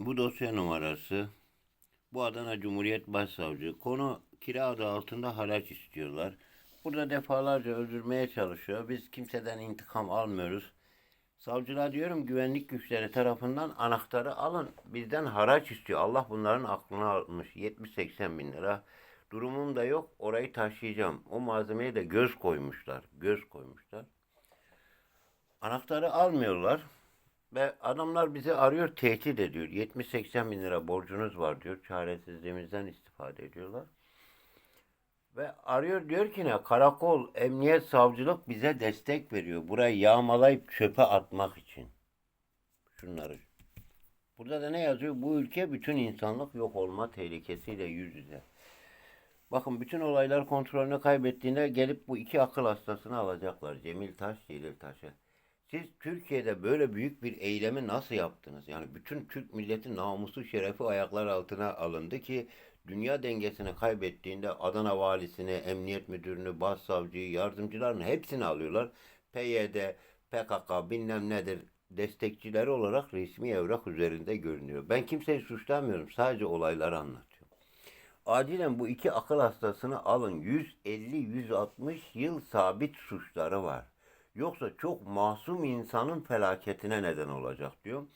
Bu dosya numarası. Bu Adana Cumhuriyet Başsavcı. Konu kira adı altında haraç istiyorlar. Burada defalarca öldürmeye çalışıyor. Biz kimseden intikam almıyoruz. Savcılığa diyorum güvenlik güçleri tarafından anahtarı alın. Bizden haraç istiyor. Allah bunların aklını almış. 70-80 bin lira. Durumum da yok. Orayı taşıyacağım. O malzemeye de göz koymuşlar. Göz koymuşlar. Anahtarı almıyorlar. Ve adamlar bizi arıyor, tehdit ediyor. 70-80 bin lira borcunuz var diyor. Çaresizliğimizden istifade ediyorlar. Ve arıyor diyor ki ne? Karakol, emniyet, savcılık bize destek veriyor. Burayı yağmalayıp çöpe atmak için. Şunları. Burada da ne yazıyor? Bu ülke bütün insanlık yok olma tehlikesiyle yüz yüze. Bakın bütün olaylar kontrolünü kaybettiğinde gelip bu iki akıl hastasını alacaklar. Cemil Taş, Celil Taş'ı. Siz Türkiye'de böyle büyük bir eylemi nasıl yaptınız? Yani bütün Türk milleti namusu şerefi ayaklar altına alındı ki dünya dengesini kaybettiğinde Adana valisini, emniyet müdürünü, başsavcıyı, yardımcılarını hepsini alıyorlar. PYD, PKK bilmem nedir destekçileri olarak resmi evrak üzerinde görünüyor. Ben kimseyi suçlamıyorum. Sadece olayları anlatıyorum. Acilen bu iki akıl hastasını alın. 150-160 yıl sabit suçları var. Yoksa çok masum insanın felaketine neden olacak diyor.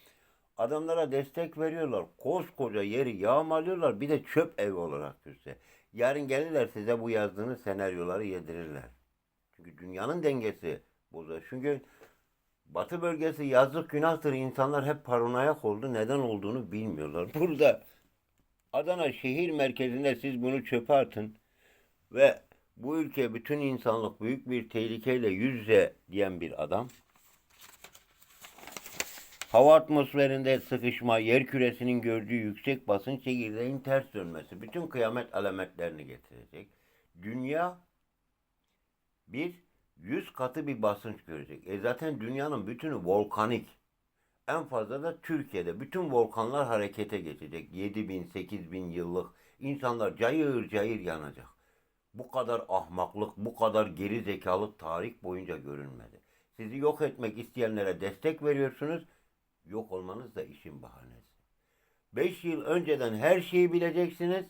Adamlara destek veriyorlar. Koskoca yeri yağmalıyorlar. Bir de çöp ev olarak görse. Yarın gelirler size bu yazdığınız senaryoları yedirirler. Çünkü dünyanın dengesi bozar. Çünkü Batı bölgesi yazlık günahtır. İnsanlar hep paranoyak oldu. Neden olduğunu bilmiyorlar. Burada Adana şehir merkezinde siz bunu çöpe atın ve bu ülke bütün insanlık büyük bir tehlikeyle yüz yüze diyen bir adam. Hava atmosferinde sıkışma, yer küresinin gördüğü yüksek basınç çekirdeğin ters dönmesi bütün kıyamet alametlerini getirecek. Dünya bir yüz katı bir basınç görecek. E zaten dünyanın bütünü volkanik. En fazla da Türkiye'de bütün volkanlar harekete geçecek. 7 bin, 8 bin yıllık insanlar cayır cayır yanacak. Bu kadar ahmaklık, bu kadar geri zekalık tarih boyunca görülmedi. Sizi yok etmek isteyenlere destek veriyorsunuz. Yok olmanız da işin bahanesi. 5 yıl önceden her şeyi bileceksiniz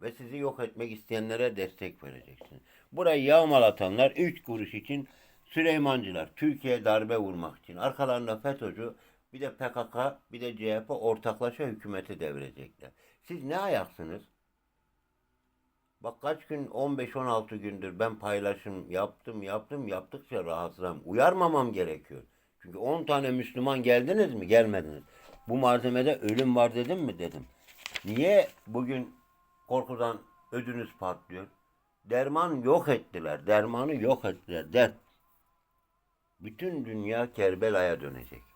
ve sizi yok etmek isteyenlere destek vereceksiniz. Burayı yağmalatanlar 3 kuruş için Süleymancılar Türkiye darbe vurmak için arkalarında FETÖ'cü bir de PKK bir de CHP ortaklaşa hükümeti devirecekler. Siz ne ayaksınız? Bak kaç gün 15-16 gündür ben paylaşım yaptım yaptım yaptıkça rahatsızım. Uyarmamam gerekiyor. Çünkü 10 tane Müslüman geldiniz mi? Gelmediniz. Bu malzemede ölüm var dedim mi? Dedim. Niye bugün korkudan ödünüz patlıyor? Derman yok ettiler. Dermanı yok ettiler. Der. Bütün dünya Kerbela'ya dönecek.